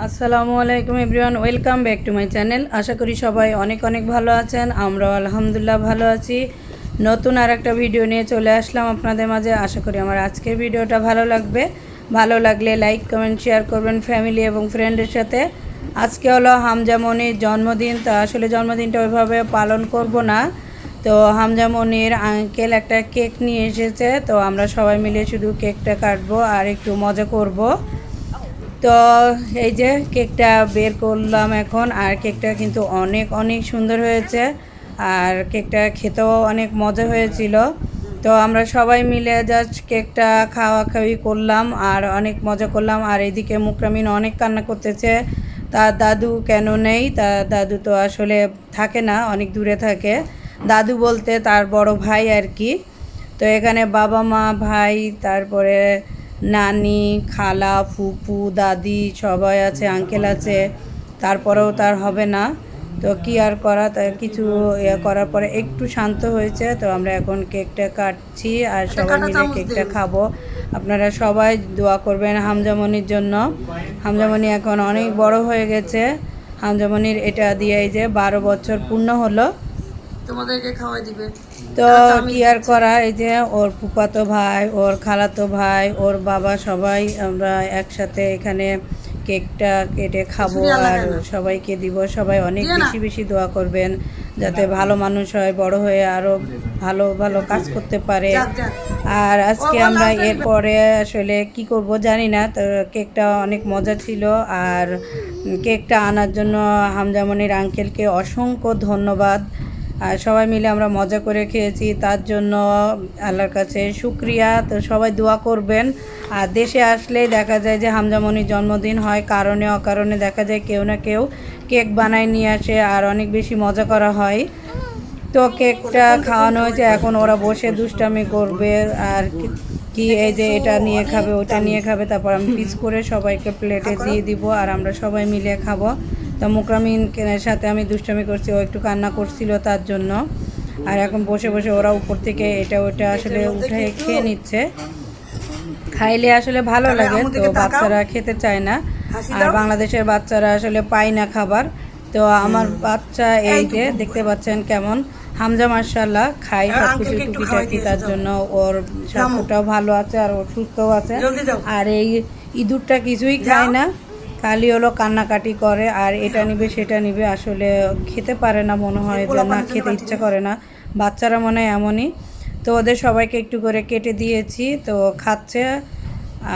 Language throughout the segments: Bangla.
আসসালামু আলাইকুম everyone, welcome back to my channel. আশা করি সবাই অনেক অনেক ভালো আছেন, আমরাও আলহামদুলিল্লাহ ভালো আছি। নতুন আর একটা ভিডিও নিয়ে চলে আসলাম আপনাদের মাঝে। আশা করি আমার আজকের ভিডিওটা ভালো লাগবে। ভালো লাগলে লাইক, কমেন্ট, শেয়ার করবেন ফ্যামিলি এবং ফ্রেন্ডের সাথে। আজকে হলো হামজামনির জন্মদিন, তো আসলে জন্মদিনটা ওইভাবে পালন করব না। তো হামজামনির আঙ্কেল একটা কেক নিয়ে এসেছে, তো আমরা সবাই মিলে শুধু কেকটা কাটবো আর একটু মজা করব। তো এই যে কেকটা বের করলাম এখন, আর কেকটা কিন্তু অনেক অনেক সুন্দর হয়েছে। আর কেকটা খেতেও অনেক মজা হয়েছিল। তো আমরা সবাই মিলে জাস্ট কেকটা খাওয়া খাওয়ি করলাম, আর অনেক মজা করলাম। আর এদিকে মুকরামিন অনেক কান্না করতেছে। তার দাদু কেন নেই? তার দাদু তো আসলে থাকে না, অনেক দূরে থাকে। দাদু বলতে তার বড় ভাই আর কি। তো এখানে বাবা মা, ভাই, তারপরে নানি খালা ফুপু দাদি সবাই আছে আঙ্কেল আছে। তারপরেও তার হবে না। তো কি আর করা? তার কিছু ইয়ে করার পরে একটু শান্ত হয়েছে। তো আমরা এখন কেকটা কাটছি আর সবাই মিলে কেকটা খাব। আপনারা সবাই দোয়া করবেন হামজামনির জন্য। হামজামনি এখন অনেক বড় হয়ে গেছে। হামজামনির এটা দিয়ে এই যে বারো বছর পূর্ণ হলো। তোমাদেরকে খাওয়াই দিবে। তো কি আর করা এই যে ওর ফুপাতো ভাই ওর খালাতো ভাই ওর বাবা সবাই আমরা একসাথে এখানে কেকটা কেটে খাব আর সবাইকে দিব। সবাই অনেক বেশি বেশি দোয়া করবেন যাতে ভালো মানুষ হয় বড় হয়ে আরও ভালো ভালো কাজ করতে পারে। আর আজকে আমরা এরপরে আসলে কি করব জানি না তো কেকটা অনেক মজা ছিল আর কেকটা আনার জন্য হামজামনির আঙ্কেলকে অসংখ্য ধন্যবাদ। আর সবাই মিলে আমরা মজা করে খেয়েছি, তার জন্য আল্লাহর কাছে শুক্রিয়া। তো সবাই দোয়া করবেন। আর দেশে আসলেই দেখা যায় যে হামজামনির জন্মদিন হয়, কারণে অকারণে দেখা যায় কেউ না কেউ কেক বানায় নিয়ে আসে আর অনেক বেশি মজা করা হয়। তো কেকটা খাওয়ানো হয়েছে, এখন ওরা বসে দুষ্টামি করবে আর কি- এই যে এটা নিয়ে খাবে, ওটা নিয়ে খাবে, তারপর আমি পিস করে সবাইকে প্লেটে দিয়ে দিব আর আমরা সবাই মিলে খাব। তো মুকরামিনের সাথে আমি দুষ্টামি করছি ও একটু কান্না করছিল তার জন্য। আর এখন বসে বসে ওরা উপর থেকে এটা ওটা আসলে উঠে খেয়ে নিচ্ছে। খাইলে আসলে ভালো লাগে তো বাচ্চারা খেতে চায় না। আর বাংলাদেশের বাচ্চারা আসলে পায় না খাবার। তো আমার বাচ্চা এই যে দেখতে পাচ্ছেন কেমন। হামজা মার্শাল্লাহ খাই সব কিছু টুকিটাকি তার জন্য। ওর স্বাস্থ্যটাও ভালো আছে আর ওর সুস্থও আছে। আর এই ইঁদুরটা কিছুই খায় না। খালি হলো কান্নাকাটি করে আর এটা নিবে সেটা নিবে আসলে খেতে পারে না মনে হয় যে না খেতে ইচ্ছা করে না। বাচ্চারা মনে হয় এমনই। তো ওদের সবাইকে একটু করে কেটে দিয়েছি তো খাচ্ছে।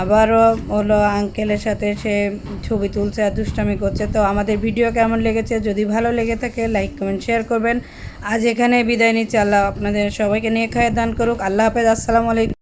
আবারও হলো আঙ্কেলের সাথে সে ছবি তুলছে আর দুষ্টামি করছে। তো আমাদের ভিডিও কেমন লেগেছে? যদি ভালো লেগে থাকে লাইক কমেন্ট শেয়ার করবেন। আজ এখানে বিদায় নিচ্ছি। আল্লাহ আপনাদের সবাইকে নিয়ে খায় দান করুক। আল্লাহ হাফেজ। আসসালামু আলাইকুম।